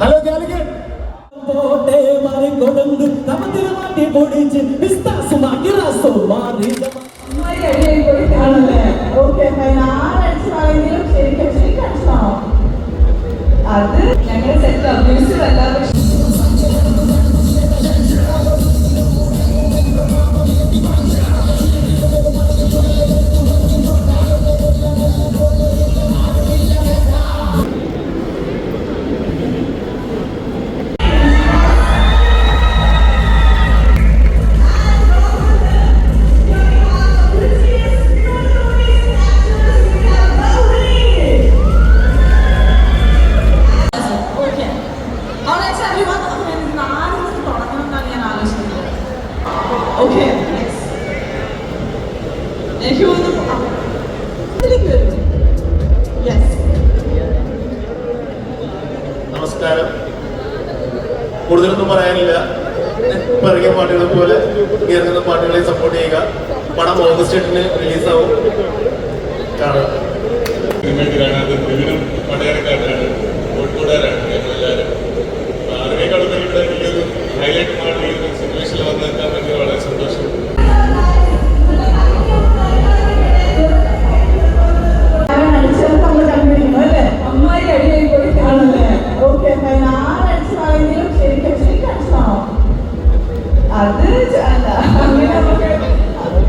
Hello Calicut പോട്ടെ മാറി കൊടുന്ത് കമത്തിൽ മാറ്റി പൊടിച്ച് പിസ്താസ് മാറ്റി റസോ മാറി കൂടുതലൊന്നും പറയാനില്ല. പിറകിയ പാട്ടുകളെ പോലെ ഇറങ്ങുന്ന പാട്ടുകളെ സപ്പോർട്ട് ചെയ്യുക. പടം ഓഗസ്റ്റ് എട്ടിന് റിലീസാവും കാണാം. കോഴിക്കോടുകാരാണ് അത് അല്ല.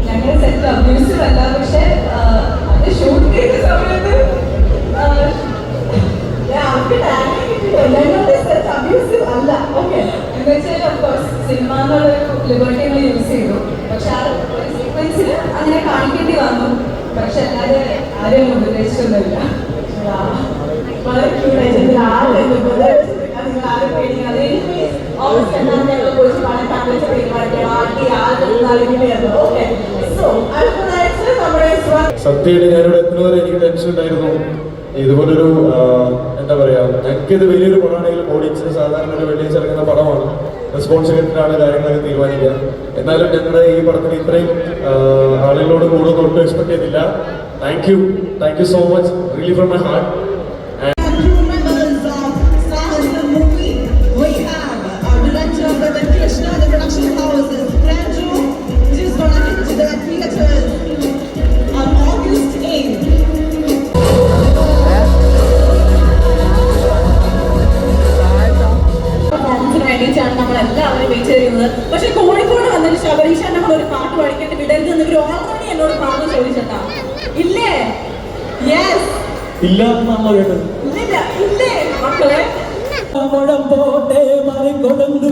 അങ്ങനെ സെറ്റ് അബ്യൂസീവ് അല്ല പക്ഷെ അത് ഷൂട്ട് ചെയ്ത സമയത്ത് അല്ല. ഓക്കെ എന്ന് വെച്ചാൽ ഓഫ്കോഴ്സ് സിനിമ എന്നുള്ളൊരു ലിബർട്ടി നമ്മൾ യൂസ് ചെയ്തു. പക്ഷെ ആ സീക്വൻസിൽ അങ്ങനെ കാണിക്കേണ്ടി വന്നു. പക്ഷെ അല്ലാതെ ആരെയും ഉപദേശിച്ചൊന്നുമില്ല വളരെ ക്യൂട്ടായിട്ട് ആരും പേടിക്കാതെ. ഓഫീസ് എന്നാണ് ഞങ്ങൾ കുറിച്ച് പണം കണ്ടുവച്ച് തീരുമാനിക്കണം ആട്ടി ആരും നൽകിയായിരുന്നു ഓക്കെ സോ അടുത്തതായിട്ട് നമ്മുടെ സ്വ- സത്യമായിട്ട് ഞാനിവിടെ എത്തുന്നവരെ എനിക്ക് ടെൻഷൻ ഉണ്ടായിരുന്നു. ഇതുപോലൊരു എന്താ പറയാ ഞങ്ങൾക്കിത് വലിയൊരു പടമാണെങ്കിലും ഓഡിയൻസിന് സാധാരണ ഒരു വെള്ളിയാഴ്ച ഇറങ്ങുന്ന പടമാണ്. റെസ്പോൺസിബിലിറ്റിയാണ് കാര്യങ്ങളൊക്കെ തീരുമാനിക്കുക. എന്നാലും ഞങ്ങളുടെ ഈ പടത്തിന് ഇത്രയും ആളുകളോട് കൂടുതൽ ഒട്ടും എക്സ്പെക്ട് ചെയ്തില്ല. Thank you thank you so much really from my heart ഇല്ലേ? യെസ് ഇല്ല എന്നാണല്ലോ കേട്ടത് ഇല്ല ഇല്ലേ മക്കളെ? മുഴം പോട്ടെ മാറി കൊടുന്ത്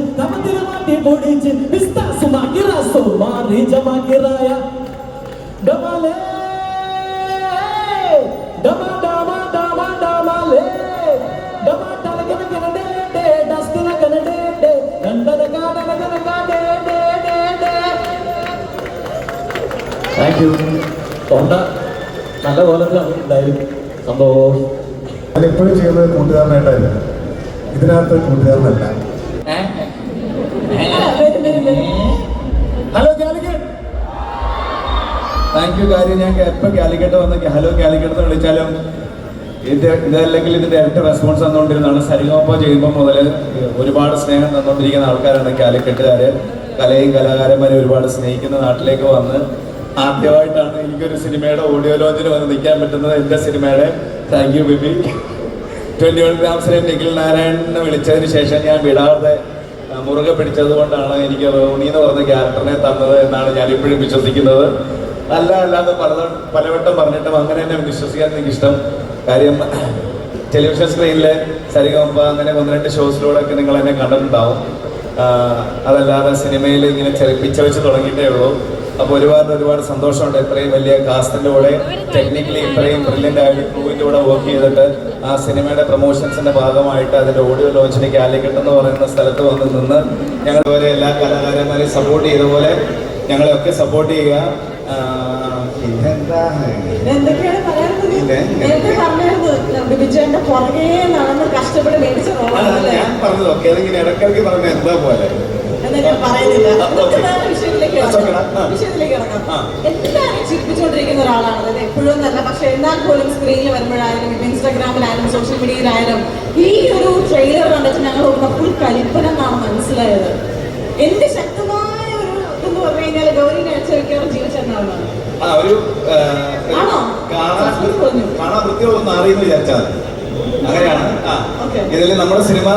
മാറ്റി പൊടിച്ച് പിസ്താസ് മാറ്റി റസോ മാറി ജമാക്കി റായ. ഡമാലേ. ഡമ ഡമ ഡമ ഡമാലേ. ഡമ ടലകന കന ഡേ ഡേ ഡസ്കന കന ഡേ കാടന കന കാ ഡേ ഡേ ഡേ ഡേ. താങ്ക് യു തൊണ്ട നല്ല കോലത്തിലാണ് സംഭവം. സന്തോഷം ഞാൻ എപ്പോഴും ചെയ്യുന്നത് കൂട്ടുകാരനായിട്ടായിരുന്നു ഇതിനകത്ത് കൂട്ടുകാരനല്ല. ഹലോ കാലിക്കറ്റ്. താങ്ക് യു കാര്യം ഞാൻ എപ്പോൾ കാലിക്കറ്റ് വന്ന് ഹലോ കാലിക്കറ്റ് എന്ന് വിളിച്ചാലും ഇത് ഇതല്ലെങ്കിൽ ഇതിന്റെ ഇരട്ട റെസ്പോൺസ് തന്നുകൊണ്ടിരുന്നതാണ്. സരിഗോപ്പ ചെയ്യുമ്പോൾ മുതൽ ഒരുപാട് സ്നേഹം തന്നുകൊണ്ടിരിക്കുന്ന ആൾക്കാരാണ് കാലിക്കറ്റുകാര്. കലയും കലാകാരന്മാരെ ഒരുപാട് സ്നേഹിക്കുന്ന നാട്ടിലേക്ക് വന്ന് ആദ്യമായിട്ടാണ് എനിക്കൊരു സിനിമയുടെ ഓഡിയോ ലോഞ്ചിന് വന്ന് നിൽക്കാൻ പറ്റുന്നത് എന്റെ സിനിമയുടെ thank you BB twenty one ഗ്രാംസിലെ Nikhil നാരായണനെ വിളിച്ചതിന് ശേഷം ഞാൻ വിടാതെ മുറുകെ പിടിച്ചത് കൊണ്ടാണ് എനിക്ക് റോണി എന്ന് പറഞ്ഞ ക്യാരക്ടറിനെ തന്നത് എന്നാണ് ഞാൻ ഇപ്പോഴും വിശ്വസിക്കുന്നത്. അല്ല അല്ലാതെ പല പലവട്ടം പറഞ്ഞിട്ടും അങ്ങനെ തന്നെ വിശ്വസിക്കാൻ എനിക്കിഷ്ടം കാര്യം ടെലിവിഷൻ സ്ക്രീനിലെ സരിഗമപ്പ അങ്ങനെ ഒന്ന് രണ്ട് ഷോസിലൂടെ ഒക്കെ നിങ്ങൾ എന്നെ കണ്ടിട്ടുണ്ടാവും അതല്ലാതെ സിനിമയിൽ ഇങ്ങനെ ചെറുപ്പിച്ച വെച്ച് തുടങ്ങിയിട്ടേ ഉള്ളൂ. അപ്പോൾ ഒരുപാട് ഒരുപാട് സന്തോഷമുണ്ട്. ഇത്രയും വലിയ കാസ്റ്റിന്റെ കൂടെ ടെക്നിക്കലി ഇത്രയും ബ്രില്യന്റ് ആയിട്ട് ക്രൂവിന്റെ കൂടെ വർക്ക് ചെയ്തിട്ട് ആ സിനിമയുടെ പ്രൊമോഷൻസിന്റെ ഭാഗമായിട്ട് അതിന്റെ ഓഡിയോ ലോഞ്ചിന് കാലിക്കട്ട് എന്ന് പറയുന്ന സ്ഥലത്ത് വന്ന് നിന്ന് ഞങ്ങൾ എല്ലാ കലാകാരന്മാരെയും സപ്പോർട്ട് ചെയ്ത പോലെ ഞങ്ങളെയൊക്കെ സപ്പോർട്ട് ചെയ്യുക. പിന്നെന്താ? ഞാൻ പറഞ്ഞത് ഓക്കെ. അതിങ്ങനെ ഇടയ്ക്കിടയ്ക്ക് പറഞ്ഞ എന്താ പോലെ? പറയുന്നില്ല. വിഷയത്തിലേക്ക് ഇറങ്ങാം എല്ലാവരും ചിരിപ്പിച്ചുകൊണ്ടിരിക്കുന്ന ഒരാളാണ്. അതായത് എപ്പോഴും എന്നല്ല പക്ഷെ എന്നാൽ പോലും സ്ക്രീനിൽ വരുമ്പോഴായാലും ഇൻസ്റ്റാഗ്രാമിലായാലും സോഷ്യൽ മീഡിയയിലായാലും ഈ ഒരു ട്രെയിലർ കണ്ടിട്ട് ഞങ്ങൾ ഫുൾ കലിപ്പന എന്നാണ് മനസ്സിലായത്. എന്ത് ശക്തമായ ഒരു ഇതെന്ന് പറഞ്ഞു കഴിഞ്ഞാൽ ഗൗരി നേച്ചറിക്കാറ് ജീവിച്ചെന്നാണ്? ആണോ? കാണാൻ വൃത്തിയുള്ളൊന്ന് അറിയുന്നു വിചാരിച്ചാൽ. അങ്ങനെയാണ്. ഇതിൽ നമ്മുടെ സിനിമ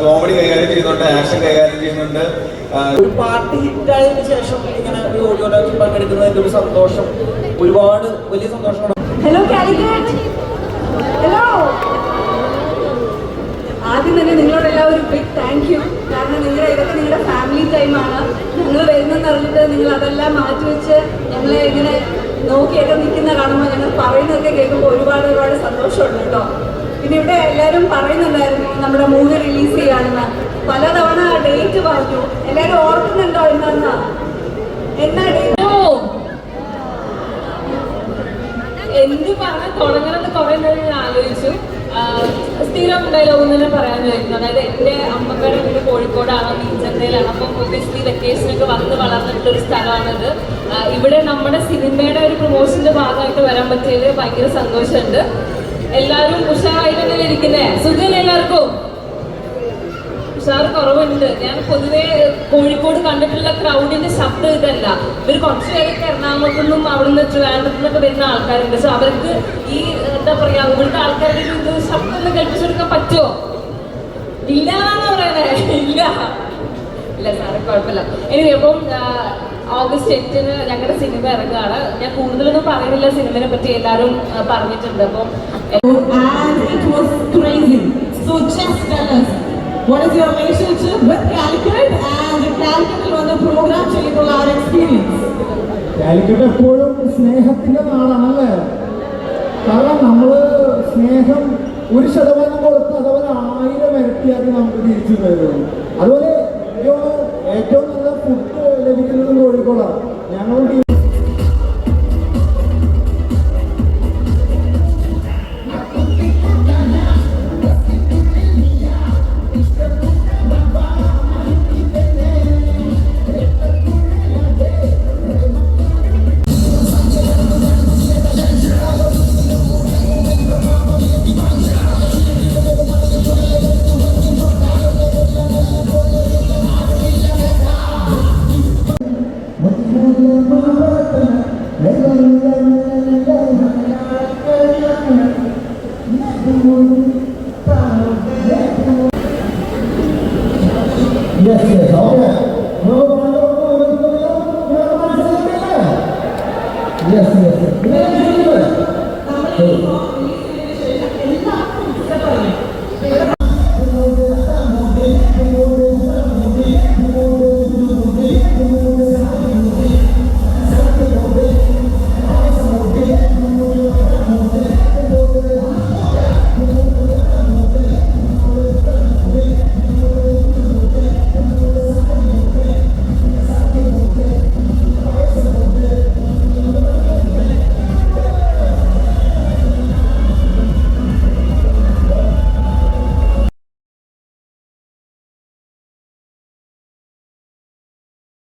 കോമഡി കൈകാര്യം ചെയ്യുന്നുണ്ട് ആക്ഷൻ കൈകാര്യം ചെയ്യുന്നുണ്ട്. ഒരു പാട്ട് ഹിറ്റായതിനു ശേഷം ഇങ്ങനെ ഒരു ഓഡിയോ ലോഞ്ചിൽ പങ്കെടുക്കുന്നതിന്റെ ഒരു സന്തോഷം ഒരുപാട് വലിയ സന്തോഷമാണ്. ഹലോ കാലിക്കറ്റ് ഹലോ ആദ്യം തന്നെ നിങ്ങളോട് എല്ലാവരും ബിഗ് താങ്ക് യു കാരണം നിങ്ങളുടെ ഇതൊക്കെ നിങ്ങളുടെ ഫാമിലി ടൈമാണ് ഞങ്ങൾ വരുന്നെന്ന് അറിഞ്ഞിട്ട് നിങ്ങൾ അതെല്ലാം മാറ്റിവെച്ച് ഞങ്ങളെ ഇങ്ങനെ നോക്കിയൊക്കെ നിൽക്കുന്ന കാണുമ്പോൾ ഞങ്ങൾ പറയുന്നതൊക്കെ കേൾക്കുമ്പോൾ ഒരുപാട് ഒരുപാട് സന്തോഷമുണ്ട് കേട്ടോ. പിന്നെ ഇവിടെ എല്ലാവരും പറയുന്നുണ്ടായിരുന്നു നമ്മുടെ മൂവി റിലീസ് ചെയ്യാണെന്ന് പലതവണ ഡേറ്റ് പറഞ്ഞു. എല്ലാവരും ഓർക്കുന്നുണ്ടോ എന്നാ എന്നാ ഡേറ്റ് എന്ത് പറഞ്ഞാൽ തുടങ്ങണമെന്ന് കുറെ നേരം ആലോചിച്ചു. സ്ഥിരം ഡയലോഗ് തന്നെ പറയാൻ വരുന്നു അതായത് എന്റെ അമ്മക്കടെ വീട് കോഴിക്കോടാണ് മീൻചന്തയിലാണ് അപ്പം ഒബ്വിയസ്ലി വെക്കേഷനൊക്കെ വന്ന് വളർന്നിട്ടൊരു സ്ഥലമാണിത്. ഇവിടെ നമ്മുടെ സിനിമയുടെ ഒരു പ്രൊമോഷന്റെ ഭാഗമായിട്ട് വരാൻ പറ്റിയത് ഭയങ്കര സന്തോഷമുണ്ട്. എല്ലാവരും ഉഷാറായി തന്നെ ഇരിക്കുന്നേ സുഖം എല്ലാവർക്കും? ഉഷാറ് കുറവുണ്ട്. ഞാൻ പൊതുവേ കോഴിക്കോട് കണ്ടിട്ടുള്ള ക്രൗഡിന്റെ ശബ്ദം ഇതല്ല. ഇവർ കുറച്ച് പേരൊക്കെ എറണാകുളത്തു നിന്നും അവിടുന്ന് ട്രിവാൻഡ്രത്തു നിന്നൊക്കെ വരുന്ന ആൾക്കാരുണ്ട്. പക്ഷെ അവർക്ക് ഈ എന്താ പറയാ ഇവിടുത്തെ ആൾക്കാരുടെ ഇത് ശബ്ദം ഒന്ന് കേൾപ്പിച്ചു കൊടുക്കാൻ പറ്റുമോ ഇല്ല എന്നാണ് പറയണേ. ഇല്ല. ഇല്ല സാറേ കുഴപ്പമില്ല. ഇനി അപ്പം ഓഗസ്റ്റ് എട്ടിന് ഞങ്ങളുടെ സിനിമ ഇറങ്ങുകയാണ് ഞാൻ കൂടുതലൊന്നും പറയുന്നില്ല. സിനിമയെ പറ്റി എല്ലാവരും പറഞ്ഞിട്ടുണ്ട്. അപ്പോൾ. So just tell us, what is your relationship with Calicut? And Calicut വന്ന പ്രോഗ്രാം ചെയ്യുമ്പോൾ our experience? കാലിക്കറ്റ് എപ്പോഴും സ്നേഹത്തിന്റെ നാടാണല്ലേ? കാരണം നമ്മൾ സ്നേഹം ഒരു ശതമാനം കൊടുത്ത് അതവർ ആയിരം ഇരട്ടിയാക്കി നമുക്ക് തിരിച്ചു തരും. അതുപോലെ കൊടുക്കണം ഞങ്ങളുടെ Yes, yes, yes. No, no, no, no,